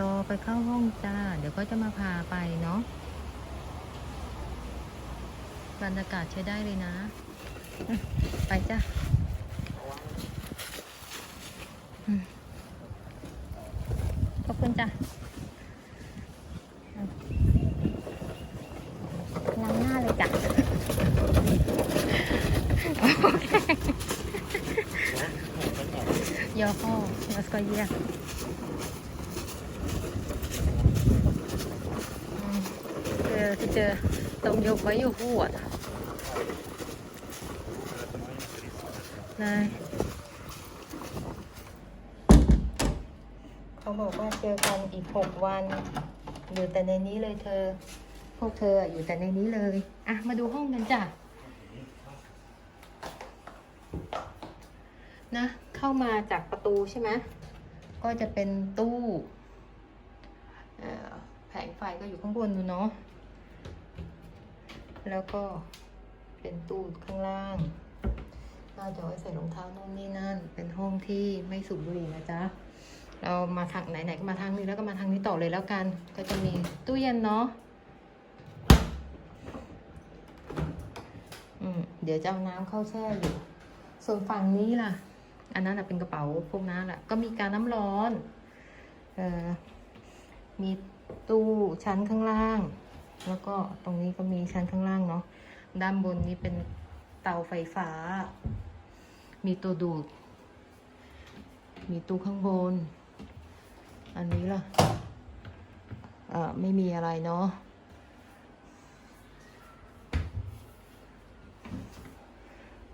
รอไปเข้าห้องจ้า เดี๋ยวก็จะมาพาไปเนาะบรรยากาศใช้ได้เลยนะ ไปจ้ะขอบคุณจ้ะล้างหน้าเลยจ้ะย่อข้อแล้วก็เยียกอืม เจอที่เจอตรงยกไว้อยู่หัวดเลยเขาบอกว่าเจอกันอีกหกวัน อยู่แต่ในนี้เลยเธอ พวกเธออยู่แต่ในนี้เลย อะ มาดูห้องกันจ้ะ นะ เข้ามาจากประตูใช่ไหมก็จะเป็นตู้เอ่อแผงไฟก็อยู่ข้างบนดูเนาะ แล้วก็เป็นตู้ข้างล่างน่าจะไว้ใส่รองเท้าโน่นนี่นั่น เป็นห้องที่ไม่สูบบุหรี่นะจ๊ะ เรามาทางไหนๆก็มาทางนี้แล้วก็มาทางนี้ต่อเลยแล้วกัน ก็จะมีตู้เย็นเนาะอืมเดี๋ยวจะเอาน้ำเข้าแช่อยู่ ส่วนฝั่งนี้ล่ะ อันนั้นเป็นกระเป๋าพวกนั้นแหละก็มีการน้ำร้อน เอ่อ มีตู้ชั้นข้างล่าง แล้วก็ตรงนี้ก็มีชั้นข้างล่างเนาะ ด้านบนนี้เป็นเตาไฟฟ้า มีตัวดูด มีตู้ข้างบน อันนี้ล่ะเอ่อไม่มีอะไรเนาะ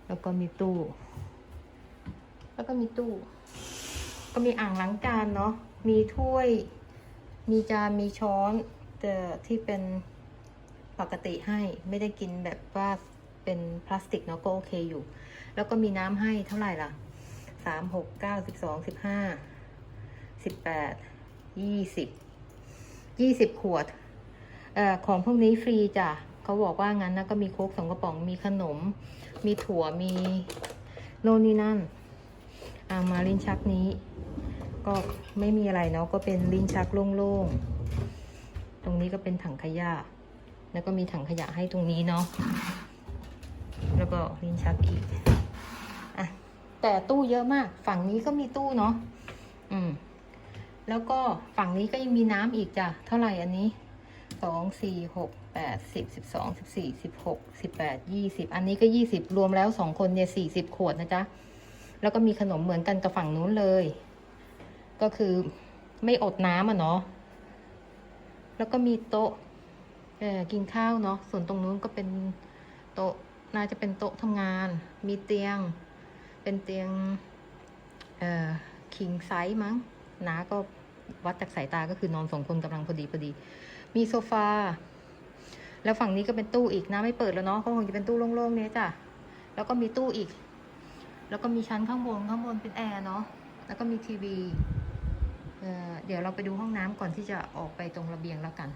แล้วก็มีตู้ แล้วก็มีตู้ ก็มีอ่างล้างจานเนาะ มีถ้วย มีจาน มีช้อนแต่ที่เป็น ปกติให้ไม่ได้กินแบบว่าเป็นพลาสติกเนาะก็โอเคอยู่ แล้วก็มีน้ำให้เท่าไหร่ล่ะสามหกเก้าสิบสองสิบห้าสิบแปดยี่สิบยี่สิบขวดเอ่อของพวกนี้ฟรีจ้ะเขาบอกว่างั้นนะก็มีโค้กสองกระป๋องมีขนม มีถั่วมีโน่นนี่นั่นอ่ามาลิ้นชักนี้ ก็ไม่มีอะไรเนาะก็เป็นลิ้นชักโล่งๆ ตรงนี้ก็เป็นถังขยะ แล้วก็มีถังขยะให้ตรงนี้เนาะแล้วก็ลิ้นชักอีกอะแต่ตู้เยอะมาก ฝั่งนี้ก็มีตู้เนาะอืม แล้วก็ฝั่งนี้ก็ยังมีน้ำอีกจ้ะเท่าไหร่อันนี้สองสี่หกแปดสิบสิบสองสิบสี่สิบหกสิบแปดยี่สิบอันนี้ก็ยี่สิบรวมแล้วสองคนเนี่ยสี่สิบขวดนะจ๊ะแล้วก็มีขนมเหมือนกันกับฝั่งนู้นเลย ก็คือไม่อดน้ำอะเนาะแล้วก็มีโต๊ะ กินข้าวเนาะส่วนตรงนู้นก็เป็นโต๊ะน่าจะเป็นโต๊ะทำงาน มีเตียง เป็นเตียงเอ่อคิงไซส์มั้งน้าก็วัดจากสายตาก็คือนอนสองคนกำลังพอดีพอดี มีโซฟา แล้วฝั่งนี้ก็เป็นตู้อีกนะไม่เปิดแล้วเนาะเขาคงจะเป็นตู้โล่งๆเนี้ยจ้ะแล้วก็มีตู้อีก แล้วก็มีชั้นข้างบนข้างบนเป็นแอร์เนาะแล้วก็มีทีวีเอ่อเดี๋ยวเราไปดูห้องน้ำก่อนที่จะออกไปตรงระเบียงแล้วกัน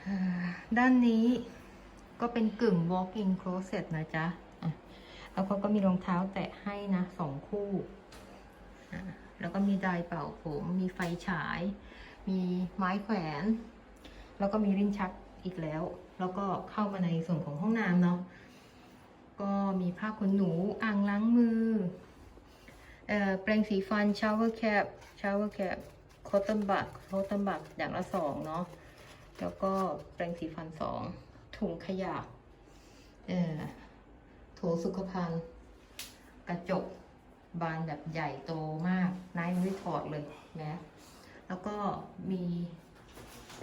เอ่อ ด้านนี้ก็เป็นกึ่ง walk-in closet นะจ๊ะแล้วเขาก็มีรองเท้าแตะให้นะสองคู่ แล้วก็มีไดร์เป่าผม มีไฟฉาย มีไม้แขวน แล้วก็มีลิ้นชักอีกแล้ว แล้วก็เข้ามาในส่วนของห้องน้ำเนาะ ก็มีผ้าขนหนู อ่างล้างมือเอ่อแปรงสีฟันชาวเวอร์แคปชาวเวอร์แคปคอตตอนบักคอตตอนบักอย่างละสองเนาะ แล้วก็แปรงสีฟันสองถุงขยะเอ่อโถสุขภัณฑ์ กระจกบานแบบใหญ่โตมากนายไม่ได้ถอดเลยนะแล้วก็มี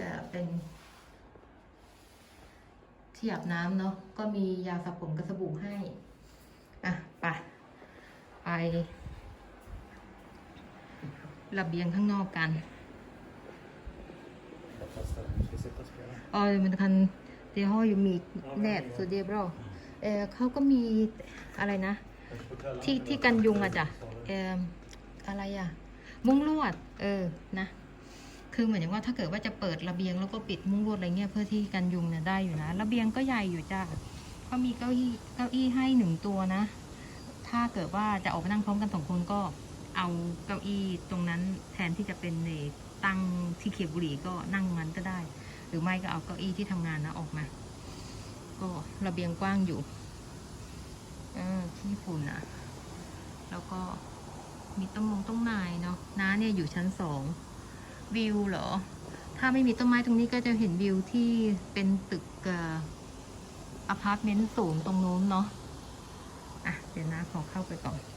จะเป็นที่อาบน้ำเนาะก็มียาสระผมกับสบู่ให้ อะไปไประเบียงข้างนอกกัน Ja, men det kan, det har ju nät så det är bra. เออเขาก็มีอะไรนะ ที่ที่กันยุงอะจ้ะเอออะไรอะมุ้งลวด เออนะ คือเหมือนอย่างว่าถ้าเกิดว่าจะเปิดระเบียงแล้วก็ปิดมุ้งลวดอะไรเงี้ยเพื่อที่กันยุงเนี่ยได้อยู่นะระเบียงก็ใหญ่อยู่จ้ะเขามีเก้าอี้เก้าอี้ให้หนึ่งตัวนะ ถ้าเกิดว่าจะออกไปนั่งพร้อมกันสองคนก็เอาเก้าอี้ตรงนั้นแทนที่จะเป็นในตั้งที่เขียบบุหรี่ก็นั่งมันก็ได้ หรือไม่ก็เอาเก้าอี้ที่ทำงานนะออกมา ก็ระเบียงกว้างอยู่ที่ฝุ่นอะแล้วก็มีต้นมงต้นไม้เนาะน้าเนี่ยอยู่ชั้นสองวิวเหรอ ถ้าไม่มีต้นไม้ตรงนี้ก็จะเห็นวิวที่เป็นตึกอพาร์ตเมนต์สูงตรงโน้นเนาะอะเดี๋ยวนะขอเข้าไปก่อน